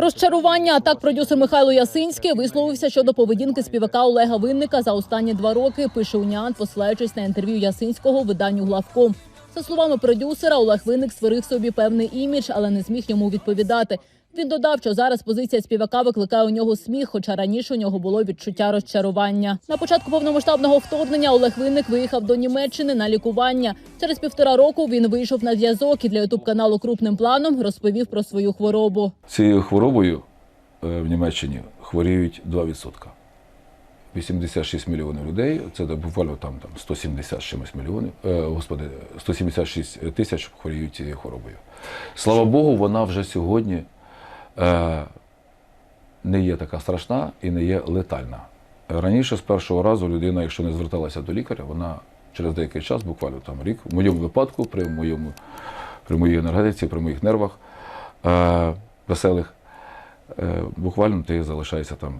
Розчарування. Так продюсер Михайло Ясинський висловився щодо поведінки співака Олега Винника за останні два роки. Пише Уніан, посилаючись на інтерв'ю Ясинського виданню главком. За словами продюсера, Олег Винник створив собі певний імідж, але не зміг йому відповідати. Він додав, що зараз позиція співака викликає у нього сміх, хоча раніше у нього було відчуття розчарування. На початку повномасштабного вторгнення Олег Винник виїхав до Німеччини на лікування. Через півтора року він вийшов на зв'язок і для ютуб каналу крупним планом розповів про свою хворобу. Цією хворобою е, в Німеччині хворіють 2%. 86 мільйонів людей, це буквально там, там 170 з чимось мільйонів, е, господи, 176 тисяч хворіють цією хворобою. Слава Богу, вона вже сьогодні не є така страшна і не є летальна. Раніше з першого разу людина, якщо не зверталася до лікаря, вона через деякий час, буквально там рік, в моєму випадку, при моєму при моїй енергетиці, при моїх нервах е, веселих, е, буквально ти залишаєшся там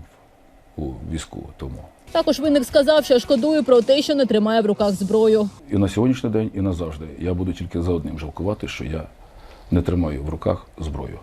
у візку тому. Також Винник сказав, що шкодує про те, що не тримає в руках зброю. І на сьогоднішній день, і назавжди я буду тільки за одним жалкувати, що я не тримаю в руках зброю.